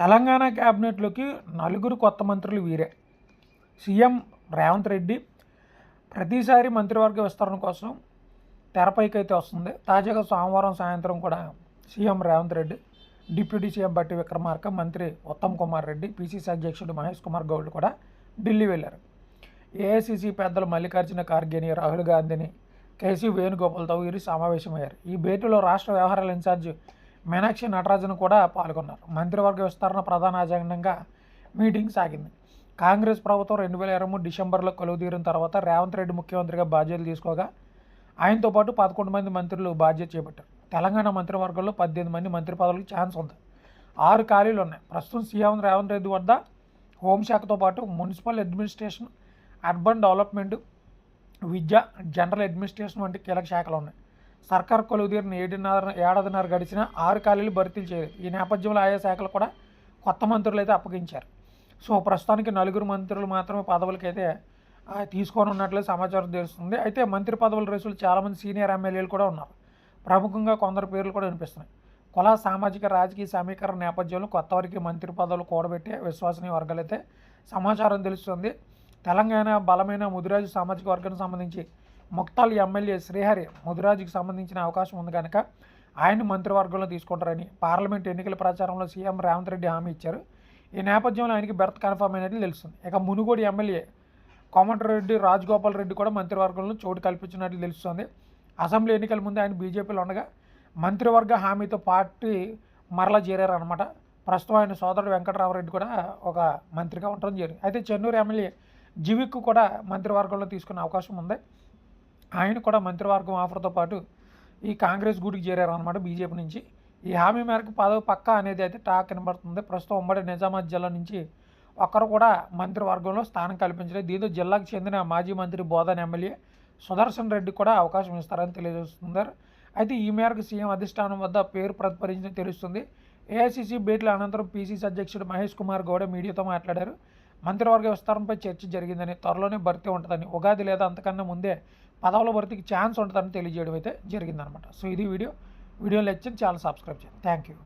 తెలంగాణ క్యాబినెట్లోకి నలుగురు కొత్త మంత్రులు వీరే. సీఎం రేవంత్ రెడ్డి ప్రతిసారి మంత్రివర్గ విస్తరణ కోసం తెరపైకి అయితే వస్తుంది. తాజాగా సోమవారం సాయంత్రం కూడా CM Revanth Reddy deputy CM Bhatti Vikramarka మంత్రి ఉత్తమ్ కుమార్ రెడ్డి పీసీసీ అధ్యక్షుడు మహేష్ కుమార్ గౌడ్ కూడా ఢిల్లీ వెళ్ళారు. ఏఐసీసీ పెద్దలు మల్లికార్జున ఖార్గేని రాహుల్ గాంధీని కేసీ వేణుగోపాల్తో వీరు సమావేశమయ్యారు. ఈ భేటీలో రాష్ట్ర వ్యవహారాల ఇన్ఛార్జ్ మీనాక్షి నటరాజన్ కూడా పాల్గొన్నారు. మంత్రివర్గ విస్తరణ ప్రధాన అజెండంగా మీటింగ్ సాగింది. కాంగ్రెస్ ప్రభుత్వం రెండు వేల ఇరవై మూడు డిసెంబర్లో కొలువుదీరిన తర్వాత రేవంత్ రెడ్డి ముఖ్యమంత్రిగా బాధ్యతలు తీసుకోగా ఆయనతో పాటు పదకొండు మంది మంత్రులు బాధ్యత చేపట్టారు. తెలంగాణ మంత్రివర్గంలో పద్దెనిమిది మంది మంత్రి పదవులకు ఛాన్స్ ఉంది. ఆరు ఖాళీలు ఉన్నాయి. ప్రస్తుతం సీఎం రేవంత్ రెడ్డి వద్ద హోంశాఖతో పాటు మున్సిపల్ అడ్మినిస్ట్రేషన్ అర్బన్ డెవలప్మెంట్ విద్య జనరల్ అడ్మినిస్ట్రేషన్ వంటి కీలక శాఖలు ఉన్నాయి. సర్కార్ కొలువుదీరిన ఏడున్నర ఏడాదిన్నర గడిచిన ఆరు ఖాళీలు భర్తీలు చేయలేదు. ఈ నేపథ్యంలో ఆయా శాఖలు కూడా కొత్త మంత్రులు అయితే అప్పగించారు. సో ప్రస్తుతానికి నలుగురు మంత్రులు మాత్రమే పదవులకైతే తీసుకొని ఉన్నట్లు సమాచారం తెలుస్తుంది. అయితే మంత్రి పదవుల రేసులు చాలామంది సీనియర్ ఎమ్మెల్యేలు కూడా ఉన్నారు. ప్రముఖంగా కొందరు పేర్లు కూడా వినిపిస్తున్నాయి. కుల సామాజిక రాజకీయ సమీకరణ నేపథ్యంలో కొత్తవారికి మంత్రి పదవులు కూడబెట్టే విశ్వసనీయ వర్గాలు అయితే సమాచారం తెలుస్తుంది. తెలంగాణ బలమైన ముదిరాజు సామాజిక వర్గానికి సంబంధించి ముక్తాల్ ఎమ్మెల్యే శ్రీహరి ముదిరాజుకి సంబంధించిన అవకాశం ఉంది కనుక ఆయన మంత్రివర్గంలో తీసుకుంటారని పార్లమెంట్ ఎన్నికల ప్రచారంలో సీఎం రేవంత్ రెడ్డి హామీ ఇచ్చారు. ఈ నేపథ్యంలో ఆయనకి బెర్త్ కన్ఫర్మ్ అయినట్లు తెలుస్తుంది. ఇక మునుగోడు ఎమ్మెల్యే కోమటిరెడ్డి రాజగోపాల్ రెడ్డి కూడా మంత్రివర్గంలో చోటు కల్పించినట్లు తెలుస్తుంది. అసెంబ్లీ ఎన్నికల ముందు ఆయన బీజేపీలో ఉండగా మంత్రివర్గ హామీతో పార్టీ మరలా చేరారనమాట ప్రస్తుతం ఆయన సోదరుడు వెంకటరామరెడ్డి కూడా ఒక మంత్రిగా ఉండడం జరిగింది. అయితే చెన్నూరు ఎమ్మెల్యే జివిక్ కూడా మంత్రివర్గంలో తీసుకునే అవకాశం ఉంది. ఆయన కూడా మంత్రివర్గం ఆఫర్తో పాటు ఈ కాంగ్రెస్ గూడికి చేరారనమాట బీజేపీ నుంచి. ఈ హామీ మేరకు పదవి పక్కా అనేది అయితే టాక్ కనబడుతుంది ప్రస్తుతం ఉమ్మడి నిజామాబాద్ జిల్లా నుంచి ఒక్కరు కూడా మంత్రివర్గంలో స్థానం కల్పించలేదు. దీంతో జిల్లాకు చెందిన మాజీ మంత్రి బోధన్ ఎమ్మెల్యే సుదర్శన్ రెడ్డి కూడా అవకాశం ఇస్తారని తెలియజేస్తున్నారు. అయితే ఈ మేరకు సీఎం అధిష్టానం వద్ద పేరు ప్రతిపరించిన తెలుస్తుంది. ఏఐసీసీ భేటీల అనంతరం పీసీసీ అధ్యక్షుడు మహేష్ కుమార్ గౌడ మీడియాతో మాట్లాడారు. మంత్రివర్గ విస్తరణపై చర్చ జరిగిందని త్వరలోనే భర్తీ ఉంటుందని ఉగాది లేదా అంతకన్నా ముందే పదవుల భర్తీకి ఛాన్స్ ఉంటుందని తెలియజేయడం అయితే జరిగిందనమాట. సో ఇది వీడియో. వీడియో లెక్చర్ చాలా సబ్స్క్రైబ్ చేయండి. Thank you.